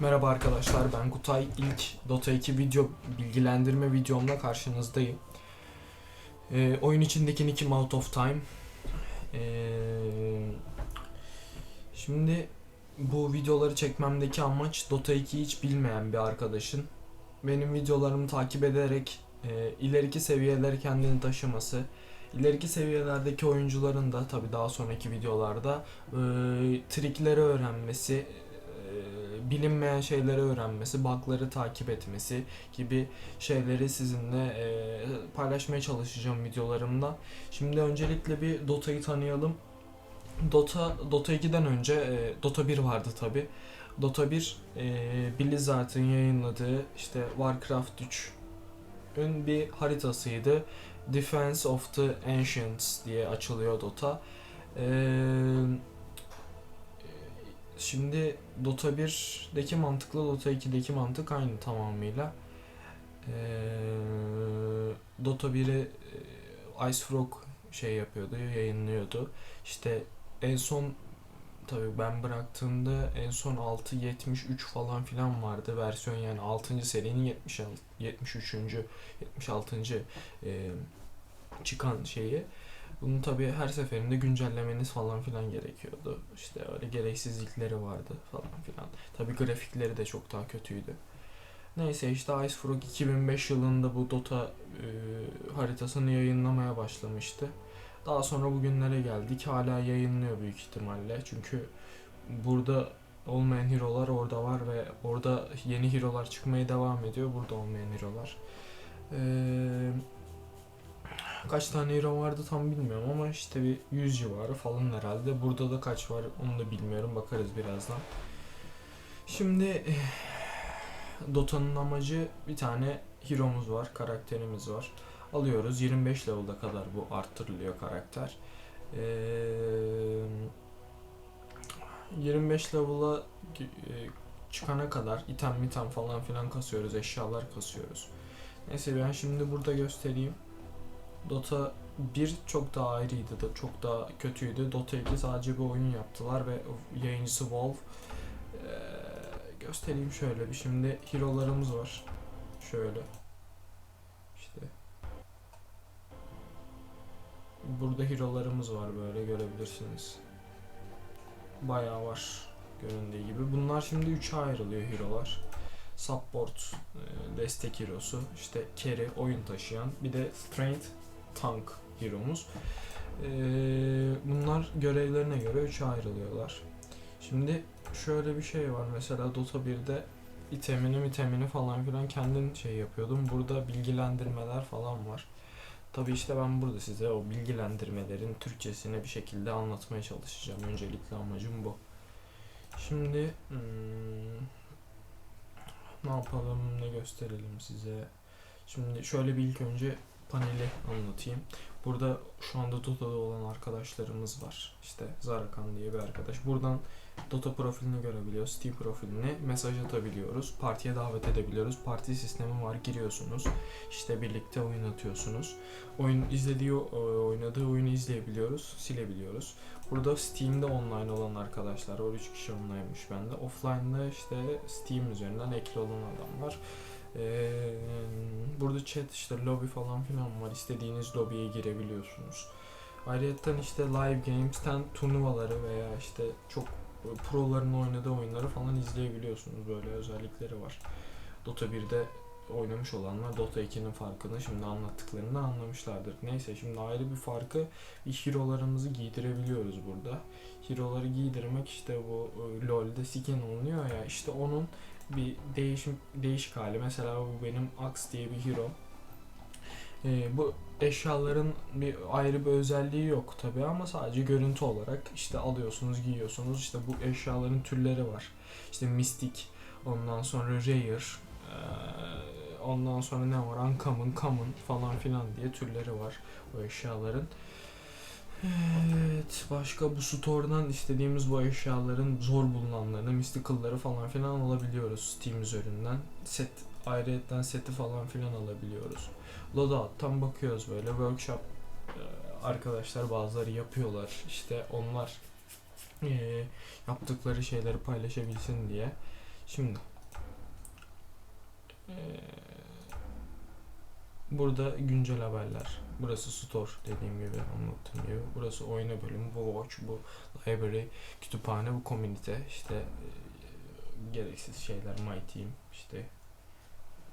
Merhaba arkadaşlar ben Kutay. İlk Dota 2 video bilgilendirme videomla karşınızdayım. Ee, oyun içindeki nickim out of time. Ee, şimdi bu videoları çekmemdeki amaç Dota 2'yi hiç bilmeyen bir arkadaşın benim videolarımı takip ederek e, ileriki seviyelere kendini taşıması, ileriki seviyelerdeki oyuncuların da tabi daha sonraki videolarda e, trikleri öğrenmesi, bilinmeyen şeyleri öğrenmesi, bug'ları takip etmesi gibi şeyleri sizinle e, paylaşmaya çalışacağım videolarımda. Şimdi öncelikle bir Dota'yı tanıyalım. Dota Dota 2'den önce e, Dota 1 vardı tabi. Dota 1 e, Blizzard'ın yayınladığı işte Warcraft 3'ün bir haritasıydı. Defense of the Ancients diye açılıyor Dota. Eee Şimdi Dota 1'deki mantıkla Dota 2'deki mantık aynı tamamıyla. Ee, Dota 1'i e, Ice Frog şey yapıyordu, yayınlıyordu. İşte en son tabii ben bıraktığımda en son 6.73 falan filan vardı versiyon yani 6. serinin 70 73. 76. e, çıkan şeyi. Bunu tabii her seferinde güncellemeniz falan filan gerekiyordu. İşte öyle gereksizlikleri vardı falan filan. Tabii grafikleri de çok daha kötüydü. Neyse işte Ice Frog 2005 yılında bu Dota e, haritasını yayınlamaya başlamıştı. Daha sonra bugünlere geldik. Hala yayınlıyor büyük ihtimalle. Çünkü burada olmayan hero'lar orada var ve orada yeni hero'lar çıkmaya devam ediyor. Burada olmayan hero'lar. Eee Kaç tane hero vardı tam bilmiyorum ama işte bir 100 civarı falan herhalde. Burada da kaç var onu da bilmiyorum. Bakarız birazdan. Şimdi eh, Dota'nın amacı bir tane hero'muz var, karakterimiz var. Alıyoruz. 25 level'a kadar bu arttırılıyor karakter. Ee, 25 level'a e, çıkana kadar item mitem falan filan kasıyoruz, eşyalar kasıyoruz. Neyse ben şimdi burada göstereyim. Dota 1 çok daha ayrıydı da çok daha kötüydü. Dota 2 sadece bir oyun yaptılar ve yayıncısı Valve. Ee, göstereyim şöyle bir şimdi hero'larımız var. Şöyle. İşte. Burada hero'larımız var böyle görebilirsiniz. Bayağı var göründüğü gibi. Bunlar şimdi 3'e ayrılıyor hero'lar. Support, e, destek hero'su, işte carry, oyun taşıyan, bir de strength, tank hero'muz. Ee, bunlar görevlerine göre üçe ayrılıyorlar. Şimdi şöyle bir şey var mesela Dota 1'de itemini itemini falan filan kendin şey yapıyordum. Burada bilgilendirmeler falan var. Tabi işte ben burada size o bilgilendirmelerin Türkçesini bir şekilde anlatmaya çalışacağım. Öncelikle amacım bu. Şimdi hmm, ne yapalım ne gösterelim size. Şimdi şöyle bir ilk önce paneli anlatayım. Burada şu anda Dota'da olan arkadaşlarımız var. İşte Zarakan diye bir arkadaş. Buradan Dota profilini görebiliyoruz. Steam profilini mesaj atabiliyoruz. Partiye davet edebiliyoruz. Parti sistemi var. Giriyorsunuz. İşte birlikte oyun atıyorsunuz. Oyun izlediği oynadığı oyunu izleyebiliyoruz. Silebiliyoruz. Burada Steam'de online olan arkadaşlar var. 3 kişi online'mış bende. Offline'da işte Steam üzerinden ekli olan adamlar. Ee, burada chat işte lobby falan filan var. İstediğiniz lobiye girebiliyorsunuz. Ayrıca işte live games'ten turnuvaları veya işte çok proların oynadığı oyunları falan izleyebiliyorsunuz. Böyle özellikleri var. Dota 1'de oynamış olanlar Dota 2'nin farkını şimdi anlattıklarında anlamışlardır. Neyse şimdi ayrı bir farkı hero'larımızı giydirebiliyoruz burada. Hero'ları giydirmek işte bu e, LoL'de skin oluyor ya işte onun bir değişim değişik hali. Mesela bu benim Axe diye bir hero. Ee, bu eşyaların bir ayrı bir özelliği yok tabi ama sadece görüntü olarak işte alıyorsunuz giyiyorsunuz işte bu eşyaların türleri var işte Mystic ondan sonra Rare ee, ondan sonra ne var Uncommon, Common falan filan diye türleri var bu eşyaların Evet, başka bu store'dan istediğimiz bu eşyaların zor bulunanlarını, mystical'ları falan filan alabiliyoruz Steam üzerinden. Set, ayrıyetten seti falan filan alabiliyoruz. Loadout'tan bakıyoruz böyle workshop e, arkadaşlar bazıları yapıyorlar. İşte onlar e, yaptıkları şeyleri paylaşabilsin diye. Şimdi eee, burada güncel haberler. Burası store dediğim gibi anlattığım gibi. Burası oyuna bölümü. Bu watch, bu library, kütüphane, bu komünite. İşte eee, gereksiz şeyler, my team, işte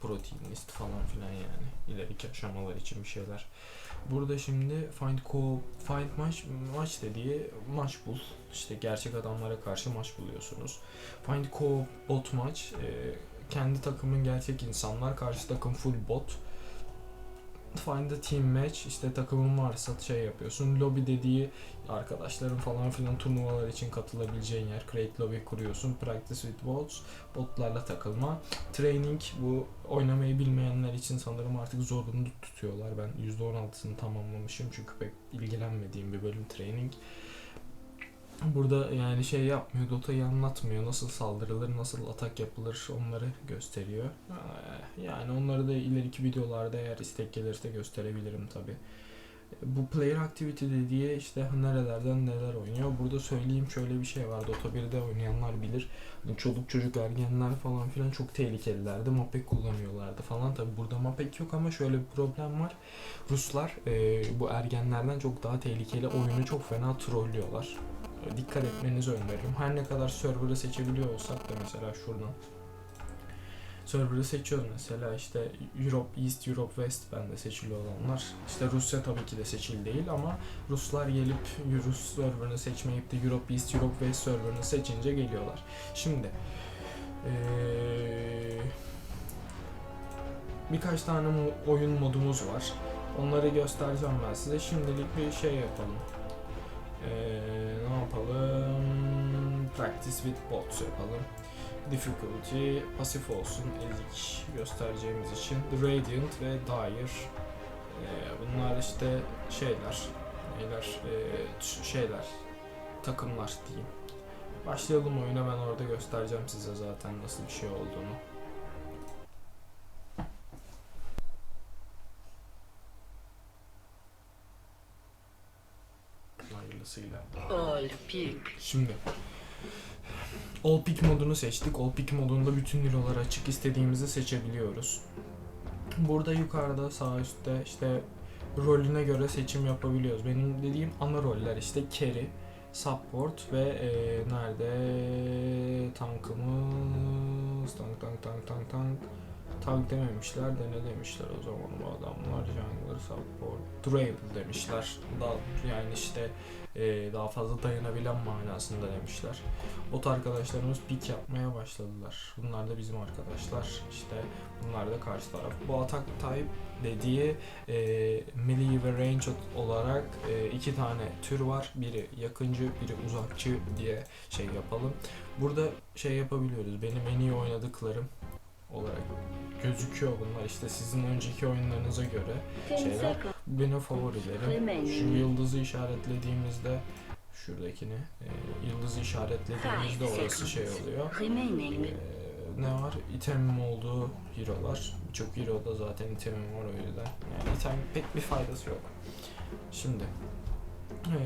protein list falan filan yani. ileriki aşamalar için bir şeyler. Burada şimdi find co find maç maç dediği maç bul. İşte gerçek adamlara karşı maç buluyorsunuz. Find co bot maç e, kendi takımın gerçek insanlar karşı takım full bot. Find the team match işte takımın varsa şey yapıyorsun. Lobby dediği arkadaşların falan filan turnuvalar için katılabileceğin yer. Create lobby kuruyorsun. Practice with bots. Botlarla takılma. Training bu oynamayı bilmeyenler için sanırım artık zorunlu tutuyorlar. Ben %16'sını tamamlamışım çünkü pek ilgilenmediğim bir bölüm training. Burada yani şey yapmıyor, Dota'yı anlatmıyor. Nasıl saldırılır, nasıl atak yapılır onları gösteriyor. Ee, Yani onları da ileriki videolarda eğer istek gelirse gösterebilirim tabi. Bu player activity dediği işte nerelerden neler oynuyor. Burada söyleyeyim şöyle bir şey var. Dota 1'de oynayanlar bilir. Hani çoluk çocuk ergenler falan filan çok tehlikelilerdi. Mapek kullanıyorlardı falan. Tabi burada Mapek yok ama şöyle bir problem var. Ruslar e, bu ergenlerden çok daha tehlikeli. Oyunu çok fena trollüyorlar. Dikkat etmenizi öneririm. Her ne kadar server'ı seçebiliyor olsak da mesela şuradan server'ı seçiyoruz mesela işte Europe East, Europe West bende seçili olanlar. İşte Rusya tabii ki de seçili değil ama Ruslar gelip Rus server'ını seçmeyip de Europe East, Europe West server'ını seçince geliyorlar. Şimdi eee, birkaç tane oyun modumuz var. Onları göstereceğim ben size. Şimdilik bir şey yapalım. Eee, ne yapalım? Practice with bots yapalım. Difficulty pasif olsun ezik göstereceğimiz için. The Radiant ve Dire. Ee, bunlar işte şeyler. Neyler? Ee, ç- şeyler. Takımlar diyeyim. Başlayalım oyuna ben orada göstereceğim size zaten nasıl bir şey olduğunu. Hayırlısıyla. All pick. Şimdi All Pick modunu seçtik. All Pick modunda bütün hero'lar açık istediğimizi seçebiliyoruz. Burada yukarıda sağ üstte işte rolüne göre seçim yapabiliyoruz. Benim dediğim ana roller işte carry, support ve e, nerede tankımız tank tank tank tank tank tank dememişler de ne demişler o zaman bu adamlar jungler support durable demişler daha yani işte e, daha fazla dayanabilen manasında demişler. Bot arkadaşlarımız pick yapmaya başladılar. Bunlar da bizim arkadaşlar. İşte bunlar da karşı taraf. Bu atak type dediği e, melee ve range olarak e, iki tane tür var. Biri yakıncı, biri uzakçı diye şey yapalım. Burada şey yapabiliyoruz. Benim en iyi oynadıklarım olarak gözüküyor bunlar. İşte sizin önceki oyunlarınıza göre Şeyler. benim favorilerim. Şu yıldızı işaretlediğimizde şuradakini e, yıldızı işaretlediğimizde orası şey oluyor. E, ne var? İtemim olduğu hero'lar. Birçok hero'da zaten itemim var o yüzden. Yani item pek bir faydası yok. Şimdi e,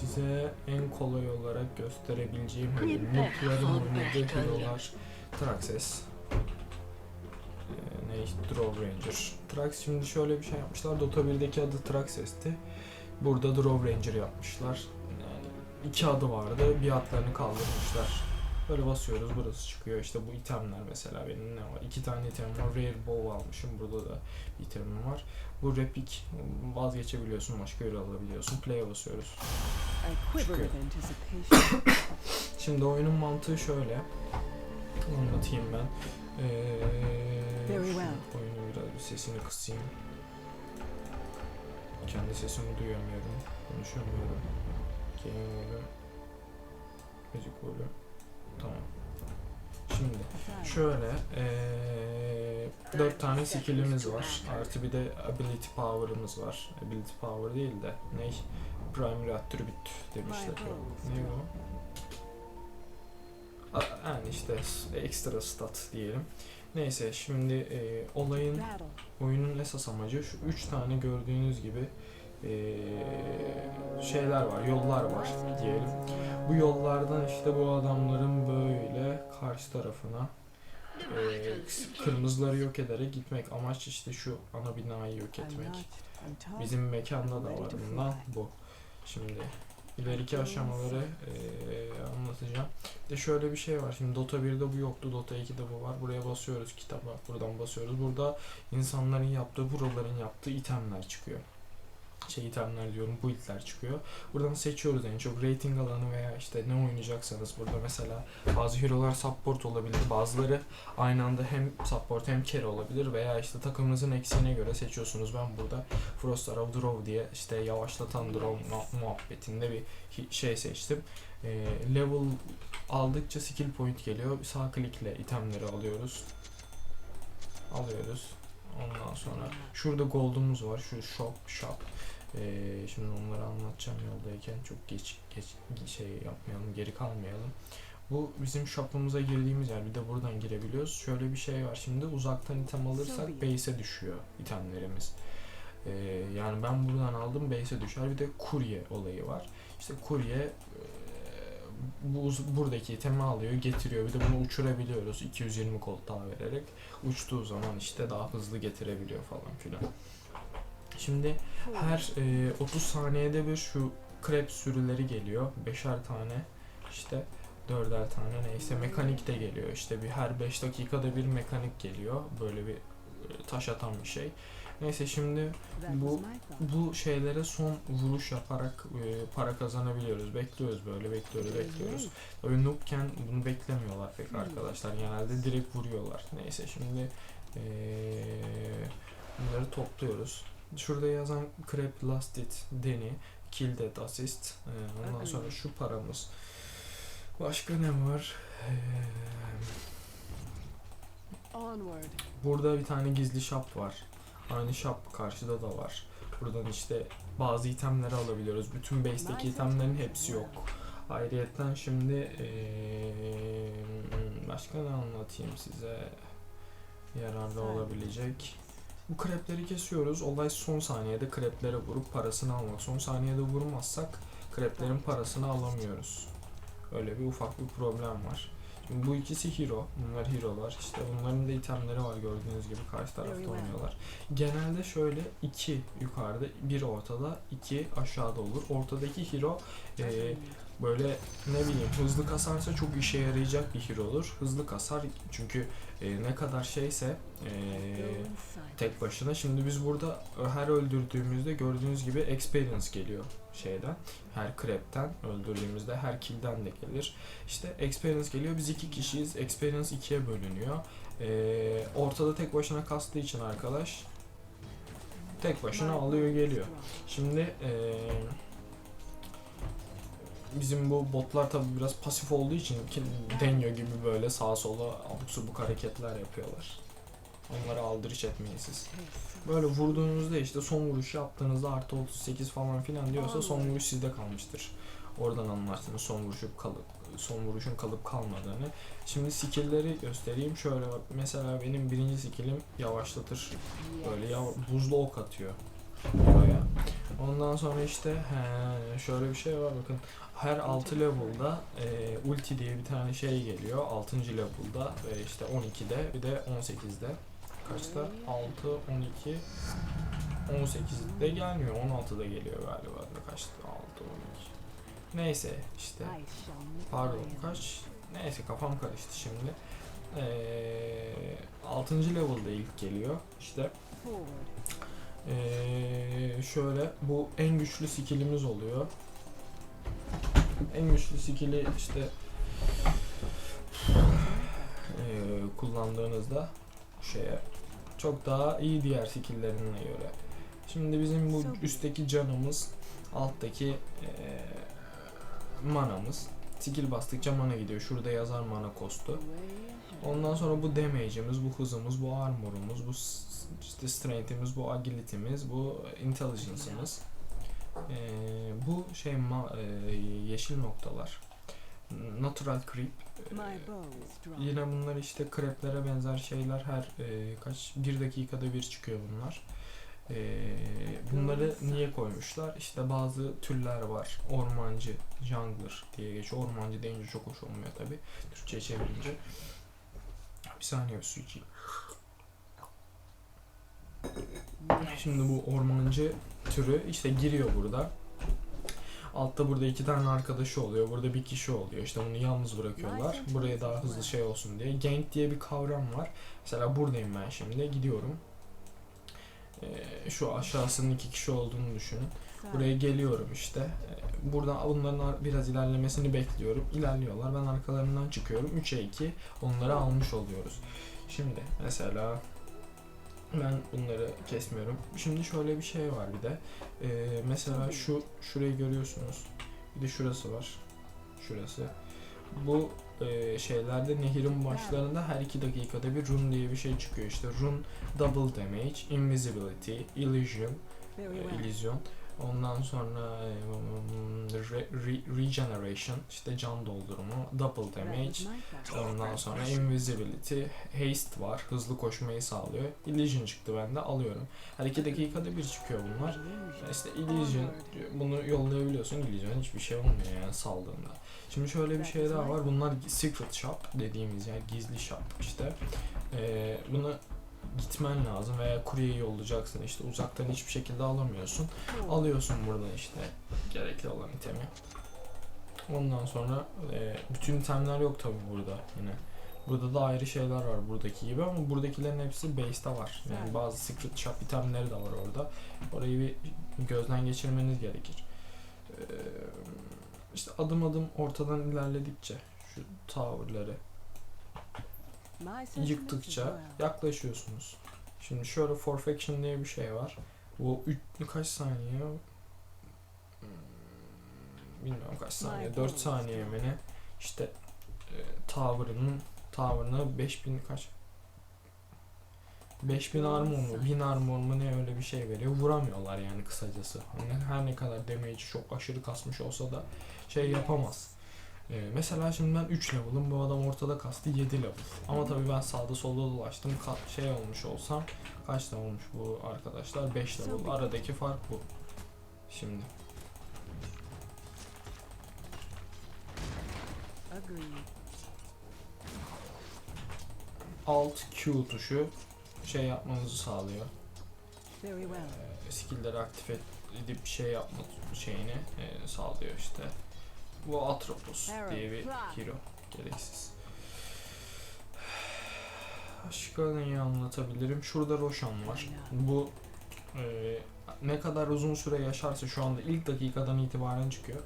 size en kolay olarak gösterebileceğim hani Noob'ların oynadığı hero'lar Traxxas işte Draw Ranger. Trax şimdi şöyle bir şey yapmışlar. Dota 1'deki adı Traxxas'ti. Burada Draw Ranger yapmışlar. Yani iki adı vardı. Bir adlarını kaldırmışlar. Böyle basıyoruz burası çıkıyor. İşte bu itemler mesela benim ne var? İki tane item var. Rare Bow almışım. Burada da itemim var. Bu Repic vazgeçebiliyorsun. Başka yere alabiliyorsun. Play'e basıyoruz. Çıkıyor. Şimdi oyunun mantığı şöyle. Anlatayım ben. Ee, Very well. Oyunun biraz bir sesini kısayım. Kendi sesimi duyamıyorum. Konuşamıyorum. Game volü. Müzik volü. Tamam. Şimdi şöyle ee, dört tane skill'imiz var. Artı bir de ability power'ımız var. Ability power değil de ne? Primary attribute demişler. Ne o? Yani işte ekstra stat diyelim. Neyse şimdi e, olayın oyunun esas amacı şu üç tane gördüğünüz gibi e, şeyler var, yollar var diyelim. Bu yollardan işte bu adamların böyle karşı tarafına e, kırmızıları yok ederek gitmek. Amaç işte şu ana binayı yok etmek. Bizim mekanda da var bundan bu. Şimdi ileriki aşamaları eee, anlatacağım. De şöyle bir şey var. Şimdi Dota 1'de bu yoktu. Dota 2'de bu var. Buraya basıyoruz kitaba. Buradan basıyoruz. Burada insanların yaptığı, buraların yaptığı itemler çıkıyor. Şey itemler diyorum, build'ler çıkıyor. Buradan seçiyoruz en çok rating alanı veya işte ne oynayacaksanız. Burada mesela bazı hero'lar support olabilir. Bazıları aynı anda hem support hem carry olabilir veya işte takımınızın eksiğine göre seçiyorsunuz. Ben burada Frost Arrow Draw diye işte yavaşlatan draw mu- muhabbetinde bir şey seçtim. Ee, level aldıkça skill point geliyor. Sağ klikle itemleri alıyoruz. Alıyoruz. Ondan sonra şurada gold'umuz var. Şu shop shop. Ee, şimdi onları anlatacağım yoldayken çok geç geç şey yapmayalım, geri kalmayalım. Bu bizim shop'umuza girdiğimiz yer. Bir de buradan girebiliyoruz. Şöyle bir şey var. Şimdi uzaktan item alırsak base'e düşüyor itemlerimiz. Ee, yani ben buradan aldım base'e düşer. Bir de kurye olayı var. İşte kurye e, bu buradaki itemi alıyor, getiriyor. Bir de bunu uçurabiliyoruz 220 kol daha vererek. Uçtuğu zaman işte daha hızlı getirebiliyor falan filan. Şimdi her e, 30 saniyede bir şu krep sürüleri geliyor. Beşer tane işte dörder tane neyse mekanik de geliyor. İşte bir her 5 dakikada bir mekanik geliyor. Böyle bir e, taş atan bir şey. Neyse şimdi bu- bu şeylere son vuruş yaparak e, para kazanabiliyoruz. Bekliyoruz böyle bekliyoruz bekliyoruz. Tabii noobken bunu beklemiyorlar pek arkadaşlar. Genelde direkt vuruyorlar. Neyse şimdi e, bunları topluyoruz. Şurada yazan Crep Last Hit, Deni, Kill Dead Assist. E, ondan sonra şu paramız. Başka ne var? E. Burada bir tane gizli shop var. Aynı shop karşıda da var. Buradan işte bazı itemleri alabiliyoruz. Bütün base'deki itemlerin hepsi yok. Ayrıyetten şimdi eee, başka ne anlatayım size yararlı olabilecek. Bu krepleri kesiyoruz. Olay son saniyede kreplere vurup parasını almak. Son saniyede vurmazsak kreplerin parasını alamıyoruz. Öyle bir ufak bir problem var. Bu ikisi hero. Bunlar hero'lar. İşte bunların da itemleri var gördüğünüz gibi karşı tarafta oynuyorlar. Genelde şöyle iki yukarıda, bir ortada, iki aşağıda olur. Ortadaki hero eee, böyle ne bileyim hızlı kasarsa çok işe yarayacak bir hero olur. Hızlı kasar çünkü e, ne kadar şeyse e, tek başına. Şimdi biz burada her öldürdüğümüzde gördüğünüz gibi experience geliyor şeyden. Her crep'ten öldürdüğümüzde her kill'den de gelir. İşte experience geliyor. Biz iki kişiyiz. Experience ikiye bölünüyor. E, ortada tek başına kastığı için arkadaş tek başına alıyor geliyor. Şimdi eee, bizim bu botlar tabi biraz pasif olduğu için deniyor gibi böyle sağa sola abuk subuk hareketler yapıyorlar. Onlara aldırış etmeyin siz. Böyle vurduğunuzda işte son vuruş yaptığınızda artı 38 falan filan diyorsa son vuruş sizde kalmıştır. Oradan anlarsınız son vuruşu kalıp son vuruşun kalıp kalmadığını. Şimdi skill'leri göstereyim. Şöyle bak mesela benim birinci skill'im yavaşlatır. Böyle ya buzlu ok atıyor buraya. Ondan sonra işte he, şöyle bir şey var bakın. Her 6 level'da e, ulti diye bir tane şey geliyor. 6. level'da ve işte 12'de bir de 18'de. Kaçta? 6, 12, 18'de gelmiyor. 16'da geliyor galiba. Kaçtı? 6, 12. Neyse işte. Pardon kaç? Neyse kafam karıştı şimdi. Ee, 6. level'da ilk geliyor. İşte ee, şöyle bu en güçlü skillimiz oluyor. En güçlü skill'i işte ee, kullandığınızda şeye çok daha iyi diğer skill'lerine göre. Şimdi bizim bu üstteki canımız, alttaki ee, manamız. Skill bastıkça mana gidiyor. Şurada yazar mana kostu. Ondan sonra bu damage'imiz, bu hızımız, bu armor'umuz, bu işte strength'imiz, bu agility'miz, bu intelligence'ımız. Ee, bu şey ma- e, yeşil noktalar. Natural creep. Ee. Yine bunlar işte kreplere benzer şeyler her e, kaç bir dakikada bir çıkıyor bunlar. Ee, bunları niye koymuşlar? İşte bazı türler var. Ormancı, jungler diye geçiyor. Ormancı deyince çok hoş olmuyor tabi. Türkçe'ye çevirince. Bir saniye su içeyim. Şimdi bu ormancı türü işte giriyor burada. Altta burada iki tane arkadaşı oluyor. Burada bir kişi oluyor. İşte bunu yalnız bırakıyorlar. Buraya daha hızlı şey olsun diye. Gank diye bir kavram var. Mesela buradayım ben şimdi. Gidiyorum. Ee, şu aşağısının iki kişi olduğunu düşünün. Buraya geliyorum işte. Ee, Buradan bunların ar- biraz ilerlemesini bekliyorum. İlerliyorlar. Ben arkalarından çıkıyorum. 3'e 2 onları almış oluyoruz. Şimdi mesela ben bunları kesmiyorum. Şimdi şöyle bir şey var bir de. Ee, mesela şu şurayı görüyorsunuz. Bir de şurası var. Şurası. Bu e, şeylerde nehirin başlarında her iki dakikada bir rune diye bir şey çıkıyor. İşte rune double damage, invisibility, illusion, e, well. Ondan sonra e, re- re- regeneration, işte can doldurumu, double damage, ondan sonra invisibility, haste var, hızlı koşmayı sağlıyor. Illusion çıktı bende, alıyorum. Her iki dakikada bir çıkıyor bunlar. İşte illusion, bunu yollayabiliyorsun, illusion hiçbir şey olmuyor yani saldığında. Şimdi şöyle bir şey daha var, bunlar secret shop dediğimiz yer, gizli shop işte. Ee, bunu gitmen lazım veya kuryeyi yollayacaksın işte uzaktan hiçbir şekilde alamıyorsun. Cool. Alıyorsun buradan işte gerekli olan itemi. Ondan sonra e, bütün itemler yok tabi burada yine. Burada da ayrı şeyler var buradaki gibi ama buradakilerin hepsi base'te var. Yani Evet. bazı secret shop itemleri de var orada. Orayı bir gözden geçirmeniz gerekir. Ee, işte adım adım ortadan ilerledikçe şu as yıktıkça yaklaşıyorsunuz. Şimdi şöyle forfection diye bir şey var. Bu üç, kaç saniye? Hmm, Bilmiyorum kaç saniye. My 4 goals. saniye mi ne? İşte e, tower'ının tower'ına 5000 kaç? 5000 armor mu? 1000 armor mu ne öyle bir şey veriyor. Vuramıyorlar yani kısacası. Hani her ne kadar damage'i çok aşırı kasmış olsa da şey yapamaz. Ee, mesela şimdi ben 3 level'ım bu adam ortada kastı 7 level. Ama tabii ben sağda solda dolaştım. Ka- şey olmuş olsam kaç level olmuş bu arkadaşlar? 5 level. Aradaki fark bu. Şimdi. Alt Q tuşu şey yapmanızı sağlıyor. Ee, skill'leri aktif edip şey yapma şeyini e, sağlıyor işte. Bu Atropos diye bir hero. Gereksiz. Başka neyi anlatabilirim? Şurada Roshan var. Bu e, ne kadar uzun süre yaşarsa şu anda ilk dakikadan itibaren çıkıyor.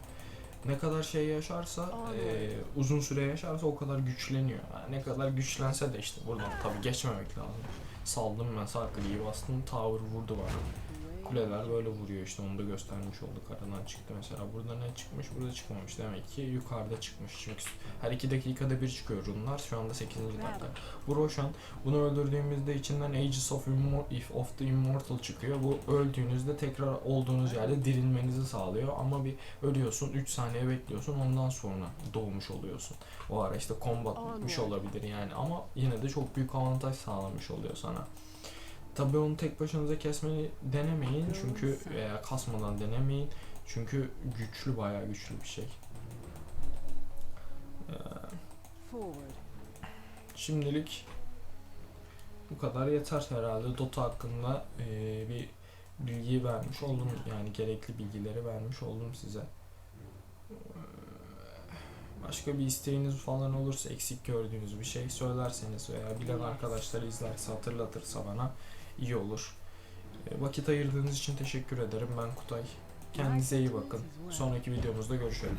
Ne kadar şey yaşarsa, e, uzun süre yaşarsa o kadar güçleniyor. Yani ne kadar güçlense de işte buradan tabii geçmemek lazım. Saldım ben sağ kliği bastım, tower vurdu bana. Kuleler böyle vuruyor işte onu da göstermiş olduk. Aradan çıktı mesela. Burada ne çıkmış? Burada çıkmamış. Demek ki yukarıda çıkmış. Çünkü her iki dakikada bir çıkıyor runlar. Şu anda 8. dakika. Bu Roshan. Bunu öldürdüğümüzde içinden Aegis of, Immor- If of the Immortal çıkıyor. Bu öldüğünüzde tekrar olduğunuz yerde dirilmenizi sağlıyor. Ama bir ölüyorsun 3 saniye bekliyorsun ondan sonra doğmuş oluyorsun. O ara işte combat bitmiş olabilir yani ama yine de çok büyük avantaj sağlamış oluyor sana. Tabii onu tek başınıza kesmeyi denemeyin çünkü veya kasmadan denemeyin. Çünkü güçlü bayağı güçlü bir şey. Ee. Şimdilik bu kadar yeter herhalde. Dota hakkında bir bilgi vermiş oldum. Yani gerekli bilgileri vermiş oldum size. Başka bir isteğiniz falan olursa eksik gördüğünüz bir şey söylerseniz veya bilen arkadaşlar izlerse hatırlatırsa bana iyi olur. Eee, Vakit ayırdığınız için teşekkür ederim. Ben Kutay. Kendinize iyi bakın. Sonraki videomuzda görüşelim.